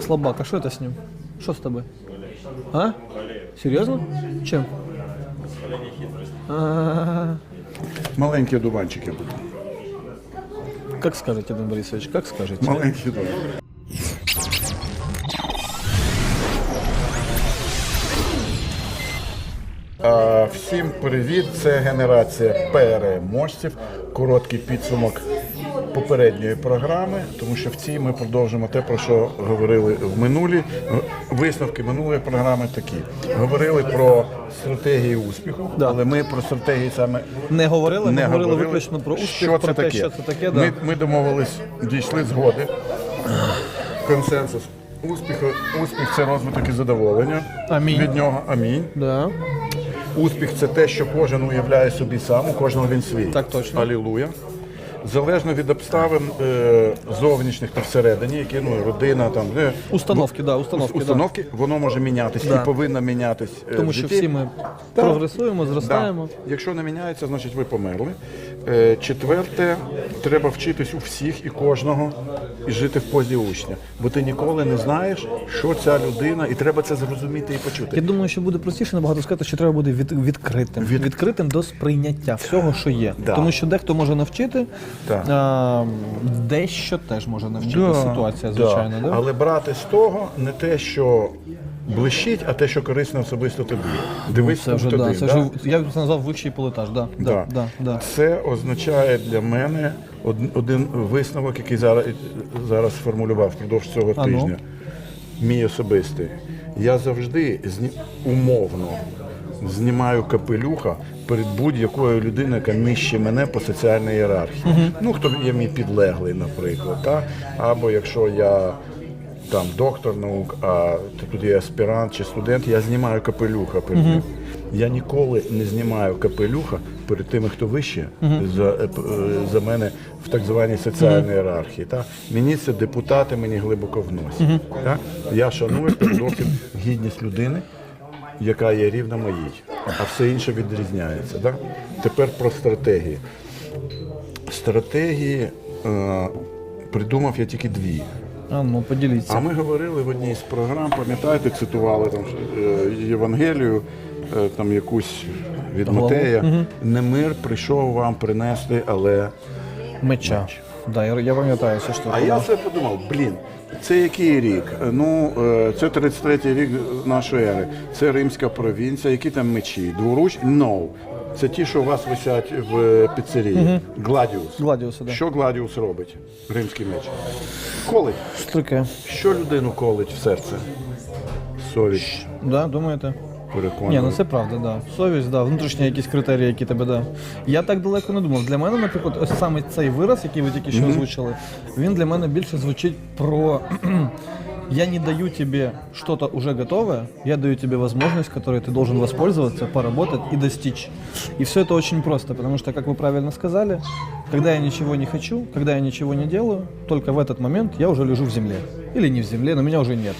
Слабак, а что это с ним? Что с тобой? А? Серьезно? Чем? А, Маленькі одуванчики. Как скажете, Дмитрий Борисович, как скажете? Маленькі одуванчики. А, Всім привіт! Це генерація переможців. Короткий підсумок попередньої програми, тому що в цій ми продовжимо те, про що говорили в минулі. Висновки минулої програми такі. Говорили про стратегії успіху, Да. але ми про стратегії саме Не говорили, не говорили говорили. виключно про успіх, що про це те, таке. що це таке. Да. Ми, ми домовились, дійшли згоди. Консенсус. Успіх, успіх це розвиток і задоволення. Амінь. Від нього амінь. Да. Успіх це те, що кожен уявляє собі сам, у кожного він свій. Так точно. Алілуя. Залежно від обставин е, зовнішніх та всередині, які ну, родина, там де Установки, да, установки, да. установки, воно може мінятися Да. і повинно мінятись. е, Тому що всі ми прогресуємо, зростаємо. Да. Якщо не міняється, значить ви померли. Е, Четверте, треба вчитись у всіх і кожного і жити в позі учня. Бо ти ніколи не знаєш, що ця людина, і треба це зрозуміти і почути. Я думаю, що буде простіше набагато сказати, що треба бути від, відкритим. Від- Відкритим до сприйняття всього, що є. Да. Тому що дехто може навчити, Так. а, дещо теж може навчити Да, ситуація, да. звичайно. Да. Але брати з того не те, що блищить, а те, що корисно особисто тобі. Дивись Ну, Це вже, туди. да, це да? вже я б це назвав вищий полетаж. Да, да, Да. да, да. Це означає для мене од- один висновок, який зараз, зараз сформулював впродовж цього А ну? тижня. Мій особистий. Я завжди зні... умовно знімаю капелюха перед будь-якою людиною, яка нижче мене по соціальній ієрархії. Ну, хто є мій підлеглий, наприклад. Та? Або якщо я там доктор наук, а тут є аспірант чи студент, я знімаю капелюха перед ним. Я ніколи не знімаю капелюха перед тими, хто вище за, е, е, за мене в так званій соціальній ієрархії. Та? Мені це депутати мені глибоко в носі. Та? Я шаную передусім гідність людини, яка є рівна моїй, а все інше відрізняється. Да? Тепер про стратегії. Стратегії е, придумав я тільки дві. А ну поділіться. А ми говорили в одній з програм, пам'ятаєте, цитували там е, Євангелію, е, там якусь від Матея. Не мир прийшов вам принести, але. Меча. Да, я, я пам'ятаю цю штуку. А я все подумав, блін, це який рік? Е, Ну, е, це 33-й рік нашої ери. Це римська провінція, які там мечі? Дворуч? No. Це ті, що у вас висять в піцерії. Гладіус. Гладіуси, да. Що Гладіус робить? Римський меч. Колить. Що? Що людину колить в серце? Совість. Да, думаєте? Переконує. Ні, ну це правда, да. Совість, да, внутрішні якісь критерії, які тебе да. Я так далеко не думав. Для мене, наприклад, ось саме цей вираз, який ви тільки що озвучили, він для мене більше звучить про я не даю тебе что-то уже готовое, я даю тебе возможность, которой ты должен воспользоваться, поработать и достичь. И все это очень просто, потому что, как вы правильно сказали, когда я ничего не хочу, когда я ничего не делаю, только в этот момент я уже лежу в земле. Или не в земле, но меня уже нет.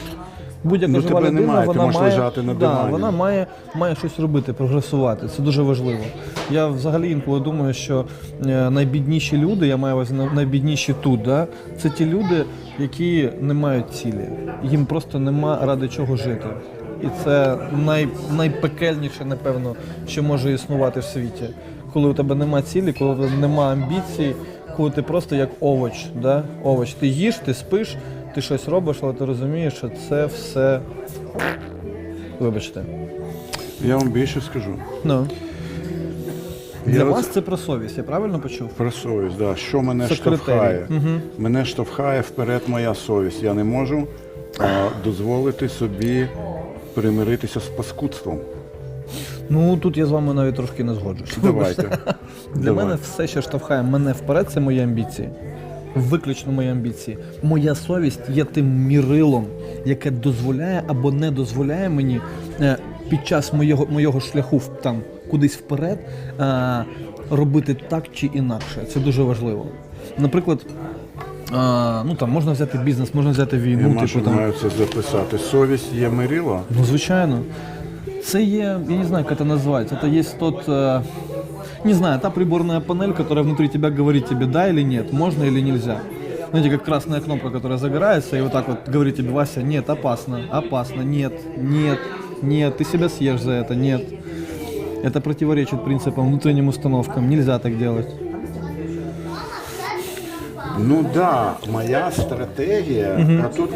Будь-яка Ну, жива тебе людина, немає, ти вона можеш має, лежати на да, дивані. вона має, має щось робити, прогресувати. Це дуже важливо. Я взагалі інколи думаю, що е, найбідніші люди, я маю на увазі най- найбідніші тут, да, це ті люди, які не мають цілі. Їм просто нема ради чого жити. І це най, найпекельніше, напевно, що може існувати в світі. Коли у тебе нема цілі, коли у тебе нема амбіцій, коли ти просто як овоч, да? овоч. Ти їш, ти спиш, ти щось робиш, але ти розумієш, що це все. Вибачте. Я вам більше скажу. Ну. Я Для роз- вас це про совість, я правильно почув? Про совість, да. що мене Це штовхає? критерій. Мене штовхає вперед моя совість. Я не можу а, дозволити собі примиритися з паскудством. Ну тут я з вами навіть трошки не згоджуюсь. Давайте. Для Давай. мене все, що штовхає мене вперед, це мої амбіції. Виключно мої амбіції. Моя совість є тим мірилом, яке дозволяє або не дозволяє мені е, під час моєго, моєго шляху там кудись вперед е, робити так чи інакше. Це дуже важливо. Наприклад, е, ну там можна взяти бізнес, можна взяти Я війну, Маша, типу там. маю це записати. Совість є мирило. Ну, звичайно. Це є, я не знаю, как это назвать. Это есть тот, э, не знаю, та приборная панель, которая внутри тебя говорит тебе да или нет, можно или нельзя. знаете, как красная кнопка, которая загорается, и вот так вот говорит тебе, Вася, нет, опасно, опасно, нет, нет, нет, ты себя съешь за это, нет. Это противоречит принципам, внутренним установкам, нельзя так делать. Ну да, моя стратегія, а тут.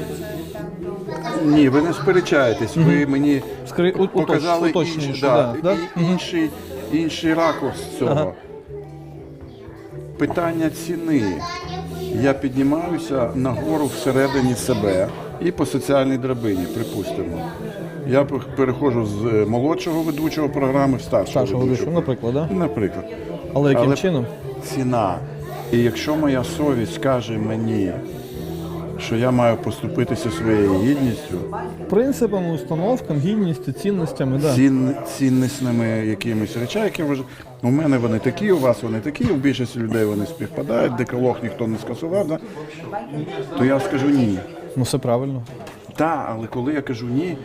Ні, ви не сперечаєтесь, ви мені Скорее, у- уточ- показали уточнюєш, інший, да, да? і- інший, інший ракурс цього. Ага. Питання ціни. Я піднімаюся нагору всередині себе і по соціальній драбині, припустимо. Я переходжу з е, молодшого ведучого програми в старшого, Старшого ведучого, наприклад, да? Наприклад. Але яким Але чином? Ціна. І якщо моя совість каже мені, що я маю поступитися своєю гідністю, Принципами, установкам, гідністю, цінностями, да. цін, ціннісними якимись речами, які вважаю, у мене вони такі, у вас вони такі, у більшості людей вони співпадають, деколог ніхто не скасував, да? то я скажу ні. Ну все правильно. Так, але коли я кажу ні,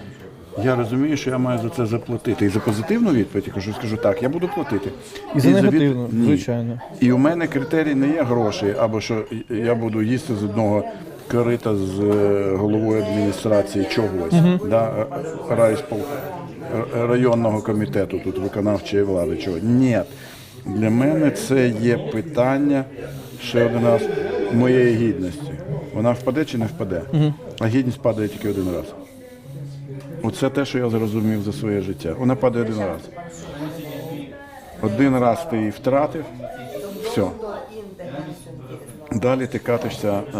я розумію, що я маю за це заплатити. І за позитивну відповідь я кажу, скажу так, я буду платити. І за від- негативну, Ні. звичайно. І у мене критерій не є гроші, або що я буду їсти з одного корита з е, головою адміністрації чогось, да, е, райспол, е, районного комітету, тут виконавчої влади. Чого. Ні. Для мене це є питання ще один раз моєї гідності. Вона впаде чи не впаде? А гідність падає тільки один раз. Оце те, що я зрозумів за своє життя. Вона падає один раз. Один раз ти її втратив, все. Далі ти катишся е,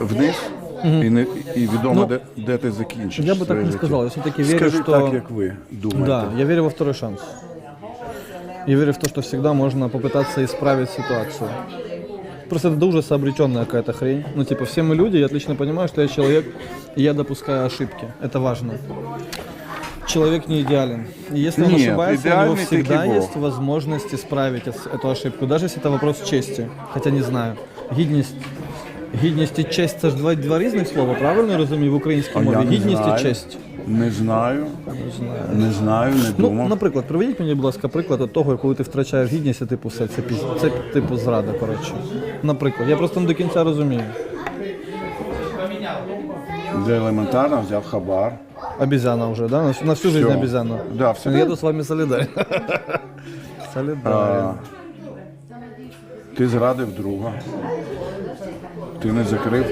вниз і, не, і відомо, де, де ти закінчиш. Ну, я би так своє не життя. сказав. Я все-таки верю, Скажи що- так, як ви думаєте. Да, я верю во второй шанс. Я верю в то, что всегда можно попытаться исправить ситуацию. Просто это до ужаса обреченная какая-то хрень. Ну, типа, все мы люди, я отлично понимаю, что я человек, и я допускаю ошибки. Это важно. Человек не идеален. И если он Нет, ошибается, у него идеальный ты всегда Бог. есть возможность исправить ес- эту ошибку, даже если это вопрос чести. Хотя не знаю. Гідність, гідність і честь це ж два, два різних слова, правильно я розумію в українській А мові? я не Гідність знаю. і честь. Не знаю, Не знаю. не знаю, не Ну, думав. наприклад, приведіть мені, будь ласка, приклад от того, коли ти втрачаєш гідність, і типу все, це, піз- це типу зрада, коротше. Наприклад, я просто не до кінця розумію. Де елементарно взяв хабар. Обезьяна вже, да? На, всю- на всю жизнь Всё. обезьяна. Да, всегда. Я тут з вами солідарен. Солідарен. А, ти зрадив друга. Ти не закрив.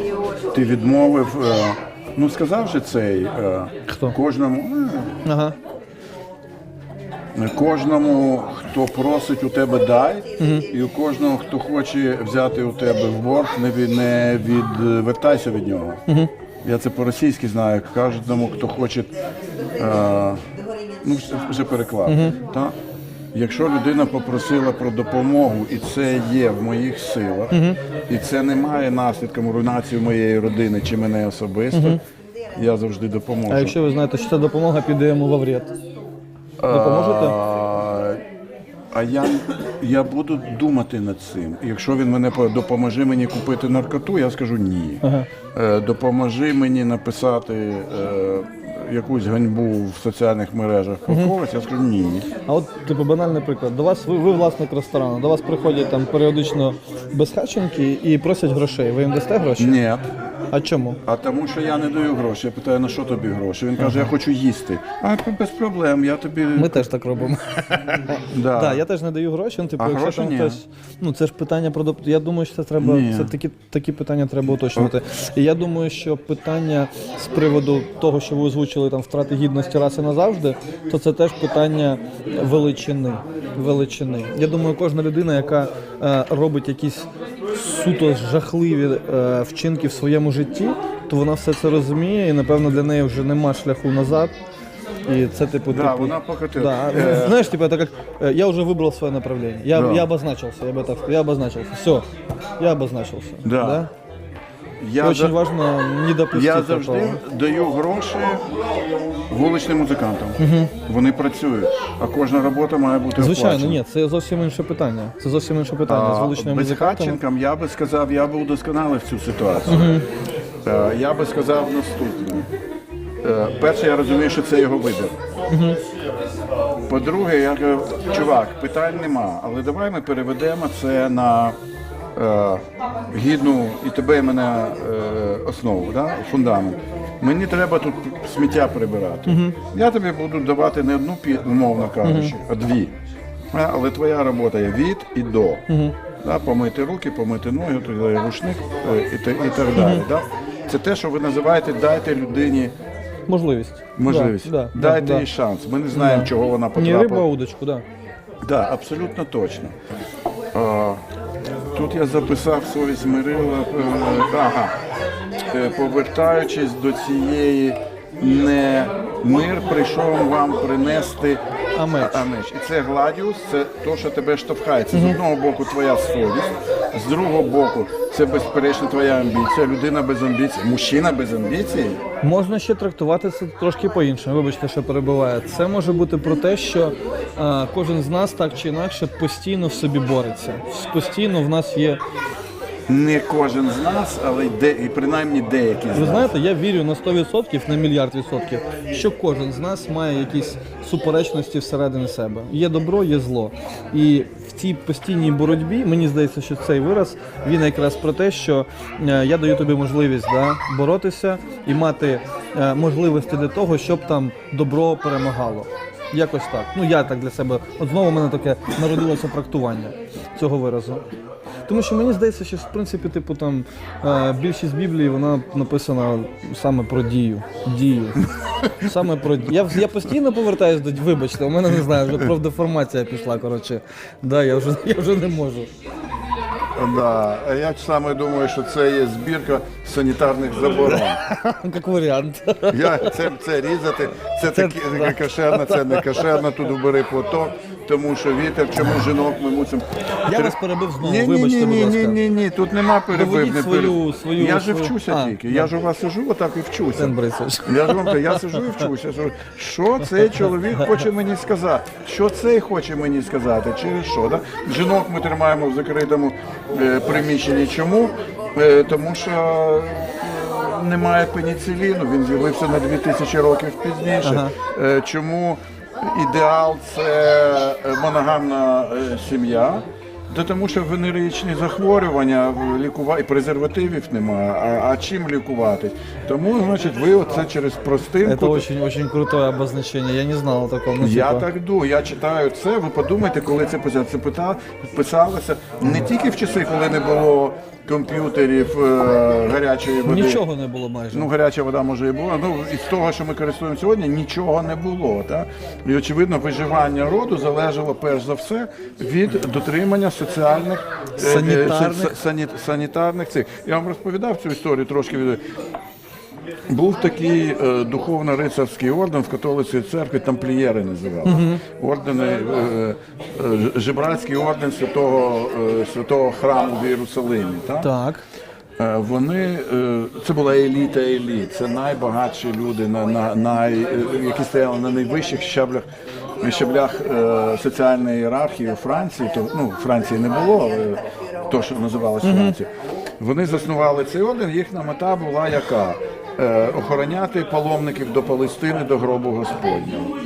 Ти відмовив. е, ну сказав же цей е, Хто? кожному. е, Ага. Кожному, хто просить у тебе дай, і у кожного, хто хоче взяти у тебе в борг, не від не відвертайся від нього. Я це по-російськи знаю. Кожному, хто хоче, е, ну вже- вже переклав. Та? Якщо людина попросила про допомогу, і це є в моїх силах, і це не має наслідком руйнації моєї родини чи мене особисто, я завжди допоможу. А якщо ви знаєте, що ця допомога піде йому во вред? Допоможете? А, а я, я буду думати над цим. Якщо він мене по- допоможи мені купити наркоту, я скажу ні. Е, допоможи мені написати е, якусь ганьбу в соціальних мережах про когось, я скажу ні. А от, типу, банальний приклад. До вас, ви, ви власник ресторану, до вас приходять там періодично безхатченки і просять грошей. Ви їм дасте гроші? Ні. А чому? А тому, що я не даю гроші. Я питаю, на що тобі гроші? Він каже, я хочу їсти. А без проблем, я тобі. Ми теж так робимо. да. Так, я теж не даю гроші. Ну, типу, А якщо гроші там ні. хтось. Ну це ж питання про доп... Я думаю, що це треба. Ні. Це такі, такі питання треба уточнювати. І я думаю, що питання з приводу того, що ви озвучили там втрати гідності раз і назавжди, то це теж питання величини. Величини. Я думаю, кожна людина, яка е, робить якісь суто жахливі е, вчинки в своєму житті, то вона все це розуміє, і напевно для неї вже нема шляху назад. І це типу, Да, типу вона покотила. Да, Е, знаешь, типа это как э, я уже выбрал свое направление. Я, Да. я обозначился, я бы так сказал, я обозначился. Все, я обозначился. Да. я Очень за- важно не допустить Я завжди даю гроші вуличним музикантам. Вони працюють, а кожна робота має бути Звичайно, оплачена. ні, це зовсім інше питання. Це зовсім інше питання. З А, вуличними музикантами. Безхатченкам я би сказав, я би удосконалив цю ситуацію. Е, Я би сказав наступне. Е, Перше, я розумію, що це його вибір. По-друге, я кажу, чувак, питань нема, але давай ми переведемо це на гідну і тебе, і мене е, основу, да? фундамент. Мені треба тут сміття прибирати. Я тобі буду давати не одну пі- умовно кажучи, а дві. А, Але твоя робота є від і до. Да? Помити руки, помити ноги, тоді рушник е, і, та- і так далі. Да? Це те, що ви називаєте дайте людині Можливість. можливість. Да, да, Дайте да, їй шанс. Ми не знаємо, чого вона Не потрапила. риба, а удочку, так. Да, абсолютно точно. А, тут я записав совість Мирила. е, Ага. Е, Повертаючись до цієї не мир прийшов вам принести А меч. а меч. І це гладіус, це то, що тебе штовхає. Це з одного боку твоя совість, з другого боку, це безперечно твоя амбіція. Людина без амбіції, мужчина без амбіції. Можна ще трактувати це трошки по-іншому. Вибачте, що перебуває. Це може бути про те, що е, кожен з нас так чи інакше постійно в собі бореться. Постійно в нас є. Не кожен з нас, але й де, і принаймні деякі з Ви нас. знаєте, я вірю на 100%, на мільярд відсотків, що кожен з нас має якісь суперечності всередині себе. Є добро, є зло. І в цій постійній боротьбі мені здається, що цей вираз він якраз про те, що е, я даю тобі можливість да, боротися і мати е, можливості для того, щоб там добро перемагало. Якось так. Ну я так для себе. От знову в мене таке народилося трактування цього виразу. Тому що мені здається, що в принципі, типу, там е, більшість Біблії вона написана саме про дію. Дію. Саме про дію. Я, я постійно повертаюся до вибачте, у мене не знаю, вже профдеформація пішла. Коротше. Да, я вже я вже не можу. Да. Я саме думаю, що це є збірка санітарних заборон. Як варіант. Я це, це різати, це таке кошерне, це не кошерне, тут убери поток, тому що вітер, чому жінок ми мусимо. Я вас перебив знову, Ні, ні, вибачте, ні, будь ні, ласка. ні, ні, ні, тут нема перебив, Доведіть не свою- перебив. свою- Я ж свою- вчуся А, тільки. Я ж у вас сижу, отак і вчуся. Борисович. Я ж вам кажу, я сижу і вчуся. що- Що цей чоловік хоче мені сказати? Що цей хоче мені сказати? Через що? Да? Жінок ми тримаємо в закритому е, приміщенні. Чому? Е, тому що е, немає пеніциліну, він з'явився на 2000 років пізніше. Е, чому ідеал це е, моногамна е, сім'я? Та тому що венеричні захворювання, лікува... і презервативів немає. А, а чим лікувати? Тому, значить, ви оце через простинку. Это очень, очень крутое обозначение. Я не знал о таком. Ну, Я типа, так думаю, я читаю це. Ви подумайте, коли це писали. Це пита- писалося не тільки в часи, коли не було комп'ютерів, е, гарячої води. Нічого не було майже. Ну, гаряча вода може і була. Ну, із того, що ми користуємося сьогодні, нічого не було. Так? І очевидно, виживання роду залежало перш за все від дотримання соціальних е, е, Санітарних. сані- санітарних цих. Я вам розповідав цю історію трошки від. Був такий е, духовно-рицарський орден в католицькій церкві, тамплієри називали. Ордени, е, е, жебрацький орден святого, е, святого храму в Єрусалимі. Так? Так. Е, Вони е, це була еліта еліт. Це найбагатші люди, на, на, най, е, які стояли на найвищих щаблях щаблях е, соціальної ієрархії у Франції. То ну Франції не було, але то, що називалося Францією. Вони заснували цей орден. Їхня мета була яка? Е, охороняти паломників до Палестини, до гробу Господнього.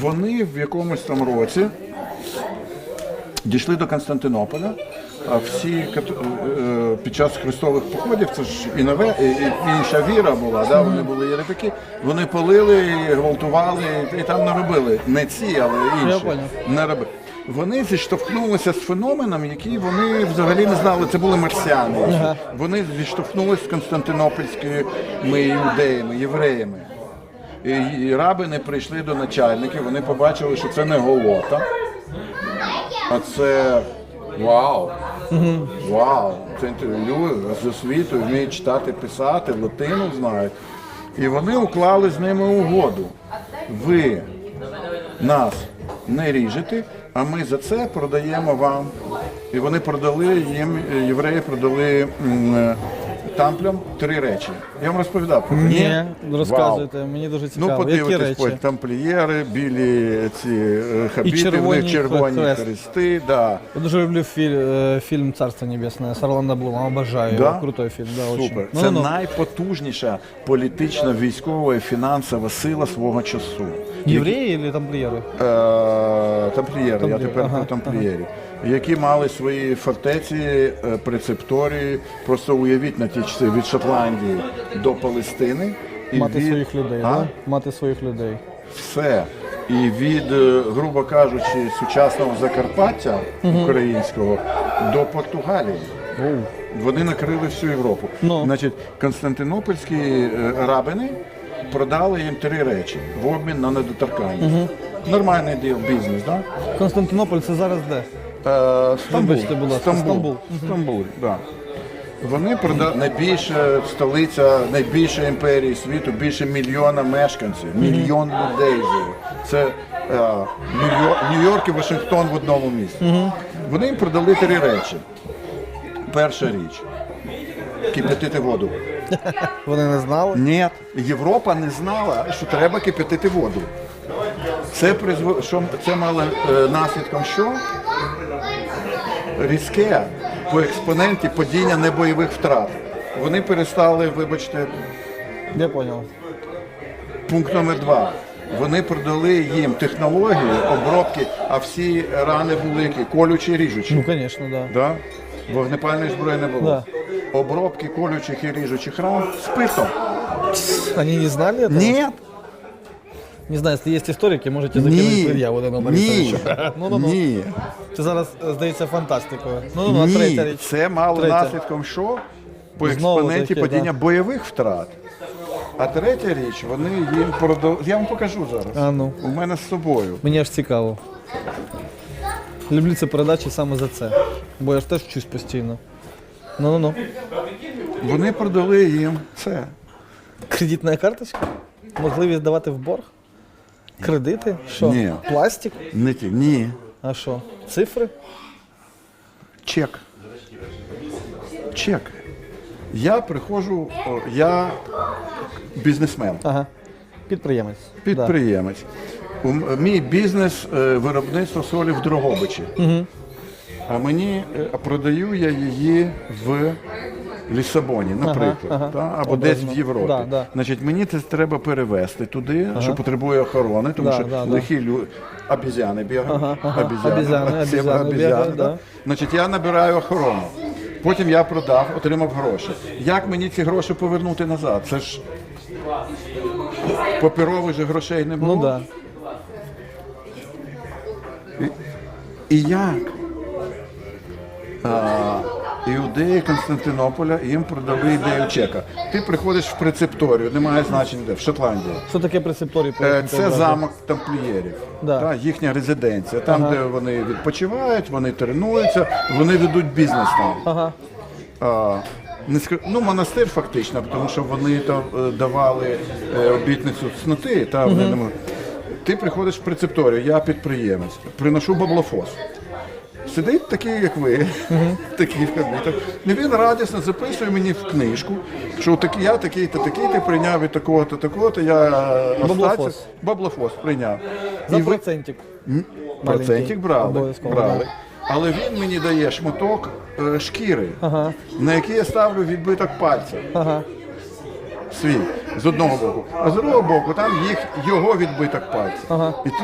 Вони в якомусь там році дійшли до Константинополя. А всі е, під час хрестових походів, це ж і нове, і, інша віра була, да? вони були єретики, вони палили, гвалтували, і, там наробили. Не ці, але інші. Поняв. Нароби- Вони зіштовхнулися з феноменом, який вони взагалі не знали. Це були марсіани. Ага. Вони зіштовхнулися з константинопольськими іудеями, євреями. І, і рабини прийшли до начальників, вони побачили, що це не голота, а це вау. Вау! Це інтерв'ю з освітою, вміють читати, писати, латину знають. І вони уклали з ними угоду. Ви нас не ріжете, а ми за це продаємо вам. І вони продали їм, євреї продали тамплям три речі. Я вам розповідав про. Ні, Вау. розказуйте, мені дуже Ну, цікаво. Які подивитесь, речі? потім тамплієри, білі ці е, хабіти, в червоні них червоні хрест. хрести. Да. Я дуже люблю фільм, фильм «Царство небесное» с Орландо Блумом, обожаю Да? его. Крутой фильм, да. Супер. Ну, Це ну, ну. найпотужніша політична, військова і фінансова сила свого часу. Евреи или тамплиеры? Е, тамплієри, я Тамплієри, тепер ага, про тамплієрів. Які мали свої фортеці, е, прецепторії. Просто уявіть на ті часи від Шотландії до Палестини. І Мати від- своїх людей, А? да? Мати своїх людей. все. І від, е, грубо кажучи, сучасного Закарпаття українського до Португалії. Вони накрили всю Європу. Ну. Значить, константинопольські е, рабини продали їм три речі в обмін на недоторканність. Нормальний діл, бізнес, так? Константинополь це зараз де? Е, Стамбул. Вибачте, будь ласка, Стамбул. Стамбул. Стамбул, да. Вони продали найбільша столиця, найбільша імперії світу, більше мільйона мешканців, мільйон людей живе. Це е, Нью-Йорк- Нью-Йорк і Вашингтон в одному місці. Вони їм продали три речі. Перша річ кип'ятити воду. Вони не знали. Ні, Європа не знала, що треба кип'ятити воду. Це призво... що це мало е, наслідком що? Різке по експоненті падіння небойових втрат. Вони перестали, вибачте, Я понял. пункт номер два. Вони продали їм технології обробки, а всі рани були які? колючі, ріжучі. Ну, звісно, да. Да? Вогнепальної зброї не було. Да. Обробки колючих і ріжучих ран спиртом. Они не знали этого? Ні. Не знаю, если есть историки, можете закинуть Ні. пред'яву Данилу Ні. Ну, ну, ну. Ні. Це зараз здається фантастикою. Ну, ну, ну, Ні. річ. Це мало Третя. наслідком що? По Знову експоненті таки, падіння да. бойових втрат. А третя річ, вони їм продали. Я вам покажу зараз. А ну. У мене з собою. Мені аж цікаво. Люблю ці передачі саме за це. Бо я ж теж вчусь постійно. Ну-ну-ну. Вони продали їм це. Кредитна карточка? Можливість давати в борг? Кредити? Що? Ні. Пластик? Не ті. Ні. А що? Цифри? Чек. Чек. Я приходжу, о, я бізнесмен. Ага. Підприємець. Підприємець. У м- Мій бізнес е, виробництво солі в Дрогобичі. А мені е, а продаю я її в Лісабоні, наприклад, ага. та, або Образно. десь в Європі. Да, да. Значить, мені це треба перевезти туди, що потребує охорони, тому Да, що да, да. лихі люди. Обізяни бігають. Ага, ага. Бігають, да. да. Значить, я набираю охорону. Потім я продав, отримав гроші. Як мені ці гроші повернути назад? Це ж паперових же грошей не було. Ну. Да. І як? А, іудеї Константинополя їм продали ідею чека. Ти приходиш в прецепторію, немає значення де, в Шотландії. Що таке прецепторій? Е, Це замок тамплієрів, Да. та, їхня резиденція. Там, де вони відпочивають, вони тренуються, вони ведуть бізнес там. Ага. А, ну, монастир фактично, тому що вони то, е, давали е, обітницю цноти, та вони не. Ти приходиш в прецепторію, я підприємець, приношу баблофос. Сидить такий, як ви, такий в кабінетах. І він радісно записує мені в книжку, що такий, я такий-то, такий-то прийняв від такого-то, такого-то, я Баблофос. баблофос прийняв. За І ви- процентик. Процентик брали, Обов'язково, брали. Але він мені дає шматок е, шкіри, Ага. на який я ставлю відбиток пальця Ага. свій з одного боку, а з другого боку там їх його відбиток пальця. Ага. І ти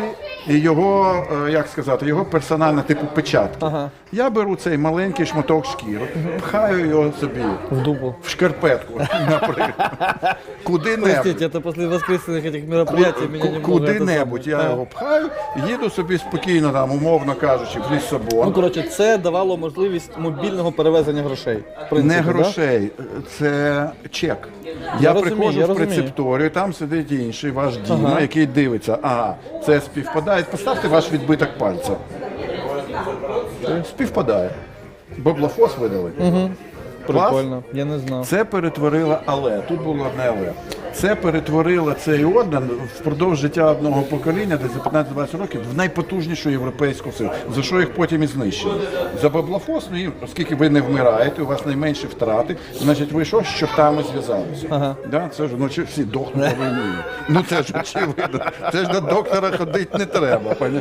і його, е, як сказати, його персональна типу печатка. Ага. Я беру цей маленький шматок шкіри, пхаю його собі В дупу. в шкарпетку, наприклад. Куди-небудь. Простите, это после воскресных этих мероприятий меня немного... это Куди-небудь самое. я А. його пхаю, їду собі спокійно, там, умовно кажучи, в Ну, Лісабон. коротше, це давало можливість мобільного перевезення грошей. В принципі, Не да? грошей, це чек. Я, розумію, приходжу я в розумію. прецепторію, там сидить інший ваш Діма, Ага. який дивиться, ага, це співпадає. Поставте ваш відбиток пальця. Співпадає. Баблофос видали. Клас? Прикольно, я не знав. Це перетворило, але тут було одне але. Це перетворило цей орден впродовж життя одного покоління, десь за 15-20 років, в найпотужнішу європейську силу, за що їх потім і знищили. За баблофос, ну, і оскільки ви не вмираєте, у вас найменші втрати, значить ви що, з чортами зв'язалися. Ага. Да, це ж ну чи всі дохнуть на. Ну це ж очевидно. Це ж до доктора ходити не треба. поня-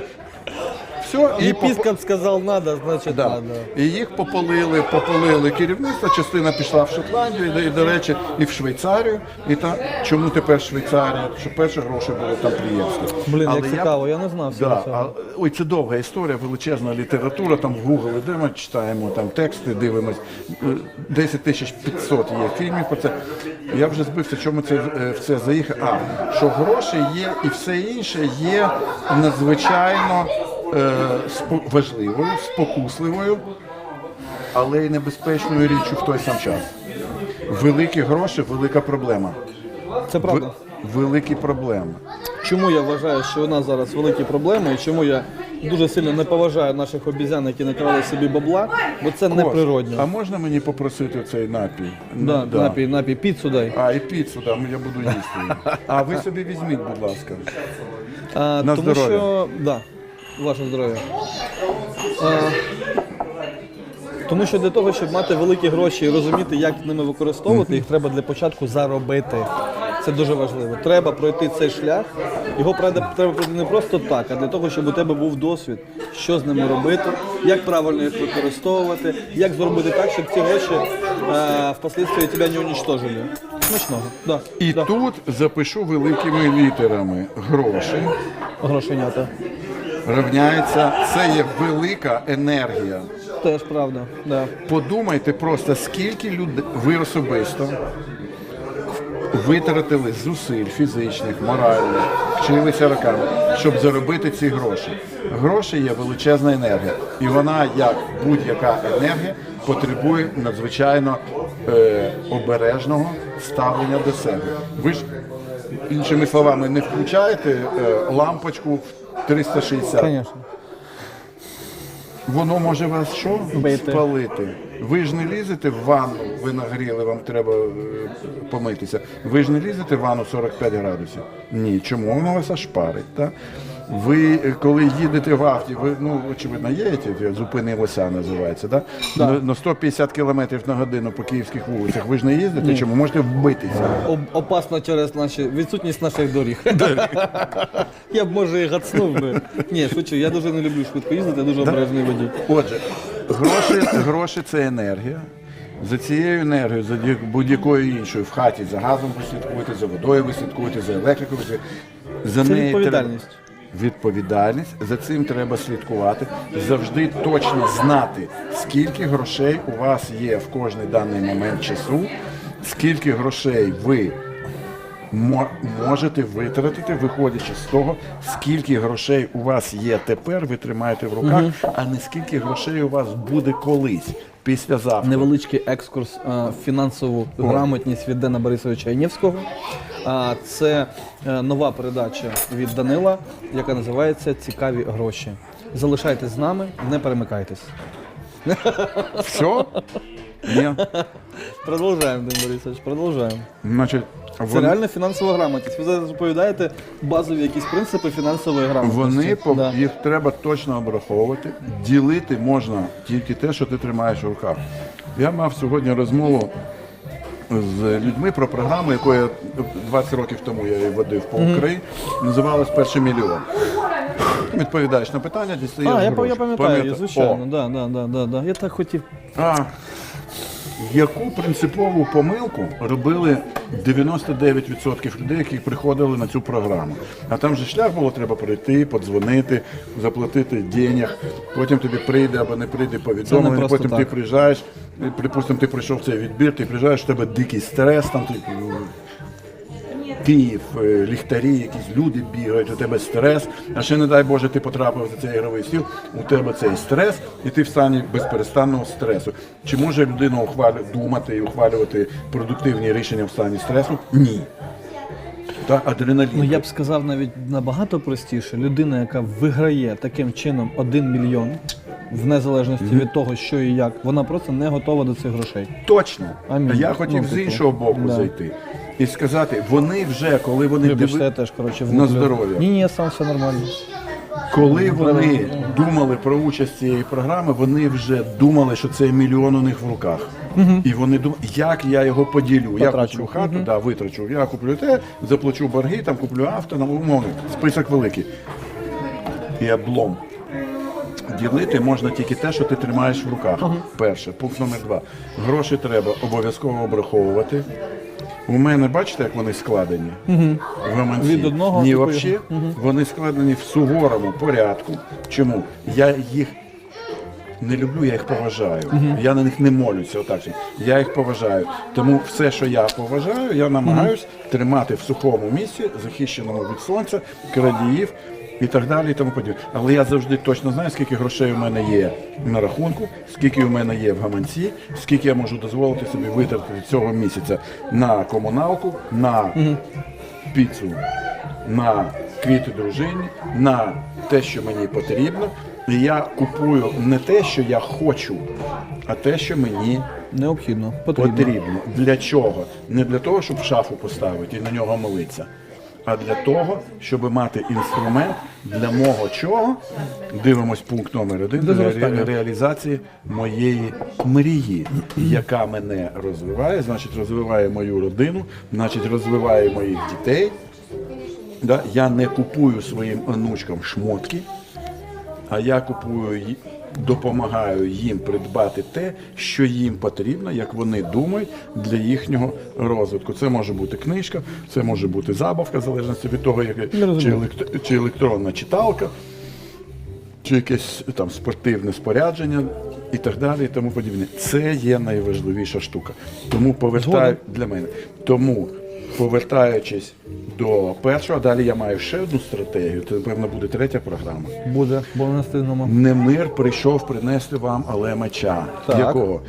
Все, І поп- сказав надо, значить Да. надо. І їх попалили, попалили керівництво, частина пішла в Шотландію, і, до- і, до речі, і в Швейцарію. І та, чому тепер Швейцарія? Щоб перші гроші були там приємства. Блін, Але як я- цікаво, я не знав всього Да, цього. а, ой, це довга історія, величезна література, там в Google йдемо, читаємо там тексти, дивимось. Е, 10 тисяч 500 є фільмів про це. Я вже збився, чому це е, в це заїхав. А, що гроші є і все інше є надзвичайно важливою, спокусливою, але й небезпечною річчю в той сам час. Великі гроші велика проблема. Це правда. В- великі проблеми. Чому я вважаю, що у нас зараз великі проблеми, і чому я дуже сильно не поважаю наших обізян, які накрали собі бабла, бо це А можна мені попросити цей напій? Да, Да. Напій, напій, піцу дай. А, і піцу, там я буду їсти. А ви собі візьміть, будь ласка. А, На тому здоров'я. що да, ваше здоров'я. Тому що для того, щоб мати великі гроші і розуміти, як ними використовувати, їх треба для початку заробити. Це дуже важливо. Треба пройти цей шлях. Його треба, пройти не просто так, а для того, щоб у тебе був досвід, що з ними робити, як правильно їх використовувати, як зробити так, щоб ці гроші е, впоследствии тебе не уничтожили. Смачного. Да, І да. тут запишу великими літерами гроші. Грошенята. Равняється, це є велика енергія. Теж правда. Да. Подумайте просто, скільки людей ви особисто витратили зусиль фізичних, моральних, вчилися роками, щоб заробити ці гроші. Гроші є величезна енергія, і вона, як будь-яка енергія, потребує надзвичайно е, обережного ставлення до себе. Ви ж іншими словами не включаєте е, лампочку в 360. Звісно. Воно може вас що? Бити. Спалити. Ви ж не лізете в ванну, ви нагріли, вам треба е, помитися. Ви ж не лізете в ванну 45 градусів. Ні, чому воно вас аж парить? Так? Ви е, коли їдете в авті, ви ну очевидно їдете, зупинилося називається, да? На, на 150 км на годину по київських вулицях. Ви ж не їздите, чому можете вбитися? Об, опасно через наші відсутність наших доріг. я б може і гацнув би. Ні, шучу, я дуже не люблю швидко їздити, я дуже обережний водій. Отже, гроші, гроші це енергія. За цією енергією, за будь-якою іншою в хаті за газом ви слідкуєте, за водою ви слідкуєте, за електрикою. ви слідкуєте. За Це неї. Треба... Відповідальність. За цим треба слідкувати. Завжди точно знати, скільки грошей у вас є в кожний даний момент часу, скільки грошей ви можете витратити, виходячи з того, скільки грошей у вас є тепер, ви тримаєте в руках, а не скільки грошей у вас буде колись після завтра. Невеличкий екскурс е, в фінансову грамотність від Дена Борисовича Янівського. А, Це е, нова передача від Данила, яка називається Цікаві гроші. Залишайтесь з нами, не перемикайтесь. Все? Ні. Продовжуємо, Ден Борисович, продовжуємо. Значить, Це вони, реально фінансова грамотність. Ви зараз розповідаєте базові якісь принципи фінансової грамотності. вони по- Да. їх треба точно обраховувати. Ділити можна тільки те, що ти тримаєш в руках. Я мав сьогодні розмову з людьми про програму, яку я 20 років тому я її водив по Україні. Називалась Перший мільйон. Відповідаєш на питання, дістаєш А, я, гроші. я пам'ятаю, Пам'ята- звичайно, да, да, да, да. Я так хотів. А яку принципову помилку робили 99% людей, які приходили на цю програму? А там же шлях було, треба прийти, подзвонити, заплатити денег, потім тобі прийде або не прийде повідомлення, потім ти так. приїжджаєш, припустимо, ти пройшов цей відбір, ти приїжджаєш, у тебе дикий стрес, там ти. Київ, е, ліхтарі, якісь люди бігають, у тебе стрес. А ще не дай Боже, ти потрапив за цей ігровий стіл, у тебе цей стрес, і ти в стані безперестанного стресу. Чи може людина ухвалю, думати і ухвалювати продуктивні рішення в стані стресу? Ні. Та адреналін. Ну я б сказав навіть набагато простіше. Людина, яка виграє таким чином 1 мільйон, в незалежності від того, що і як, вона просто не готова до цих грошей. Точно. Амінь. Я хотів Ну, з типу, іншого боку да. зайти і сказати, вони вже, коли вони я диви... теж коротше на здоров'я. Ні, ні, сам все нормально. Коли вони думали про участь цієї програми, вони вже думали, що це мільйон у них в руках. І вони думали, як я його поділю. Я Потрачу. куплю хату, да, витрачу. Я куплю те, заплачу борги, там куплю авто, на умовно, список великий. І облом. Ділити можна тільки те, що ти тримаєш в руках. Перше. Пункт номер два. Гроші треба обов'язково обраховувати. У мене, бачите, як вони складені? В гаманці. Від одного, Ні, типу, взагалі, вони складені в суворому порядку. Чому? Я їх не люблю, я їх поважаю. Я на них не молюся. Отак. же. Я їх поважаю. Тому все, що я поважаю, я намагаюсь тримати в сухому місці, захищеному від сонця, крадіїв і так далі. І тому подібне. Але я завжди точно знаю, скільки грошей у мене є на рахунку, скільки у мене є в гаманці, скільки я можу дозволити собі витратити цього місяця на комуналку, на піцу на квіти дружині, на те, що мені потрібно. І я купую не те, що я хочу, а те, що мені Необхідно, потрібно. потрібно. Для чого? Не для того, щоб шафу поставити і на нього молитися, а для того, щоб мати інструмент для мого чого. Дивимось пункт номер один Для для ре- реалізації моєї мрії, яка мене розвиває, значить розвиває мою родину, значить розвиває моїх дітей. Да? Я не купую своїм онучкам шмотки, а я купую допомагаю їм придбати те, що їм потрібно, як вони думають, для їхнього розвитку. Це може бути книжка, це може бути забавка, в залежності від того, яке, чи, елект- чи електронна читалка, чи якесь там спортивне спорядження і так далі, і тому подібне. Це є найважливіша штука. Тому повертаю для мене. Тому повертаючись до першого, далі я маю ще одну стратегію. Це напевно буде третя програма. Буде, бо ми настигнемо. Не мир прийшов принести вам, але меча. Так. Якого?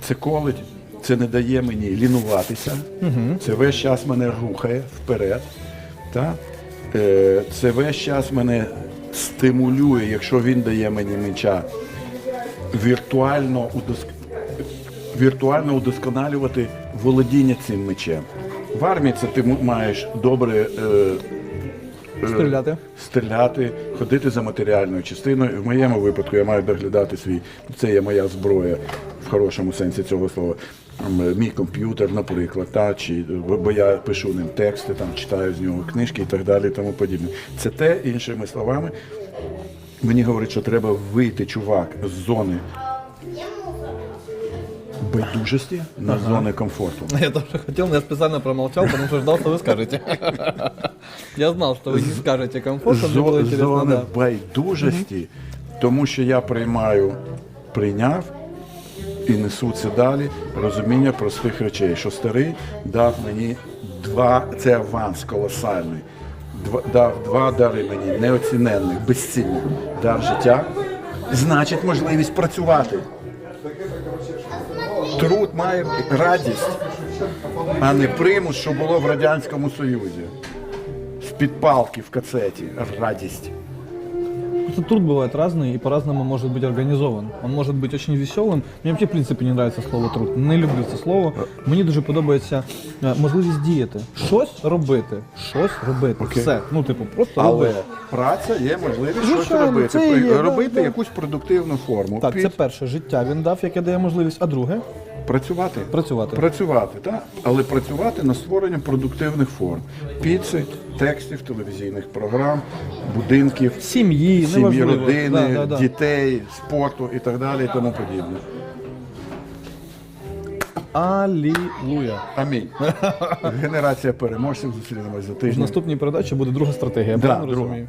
Це колить, це не дає мені лінуватися. Це весь час мене рухає вперед. Так? Е, Це весь час мене стимулює, якщо він дає мені меча, віртуально, удоск... віртуально удосконалювати володіння цим мечем. В армії це ти маєш добре. Е, е, Стріляти. стріляти, ходити за матеріальною частиною. В моєму випадку я маю доглядати свій, це є моя зброя в хорошому сенсі цього слова. Мій комп'ютер, наприклад, та, чи, бо я пишу ним тексти, там, читаю з нього книжки і так далі, і тому подібне. Це те, іншими словами, мені говорять, що треба вийти, чувак, з зони байдужості на зони комфорту. Я тоже хотел, но я специально промолчал, потому что ждал, что вы скажете. Я знал, что вы не скажете комфортно, мне было Зо- интересно, зони да. байдужості, тому що я приймаю, прийняв і несу це далі розуміння простих речей, що старий дав мені два, це аванс колосальний. Два, дав два дари мені неоціненних, безцінних. Дав життя, значить можливість працювати. Труд має радість, а не примус, що було в Радянському Союзі. З підпалки в кацеті. Радість. Просто труд бывает разный и по-разному может быть организован. Он может быть очень веселым. Мне вообще, в принципі, не нравится слово труд. Не люблю це слово. Мені дуже подобається е, можливість діяти. Щось робити. Щось робити. Окей. Все. Ну, типу, просто Але робити. праця є можливість щось Звичайно, робити. це При- є, да, робити да. якусь продуктивну форму. Так, Під- це перше життя він дав, яке дає можливість, а друге Працювати. Працювати. Працювати, так? Але працювати над створенням продуктивних форм. Піци, текстів, телевізійних програм, будинків, сім'ї, сім'ї, родини, Да, да, да. дітей, спорту і так далі, і тому подібне. Алілуя. Амінь. Генерація переможців зустрінемось за В тиждень. наступній передачі буде друга стратегія. я Да, правильно друга. розумію?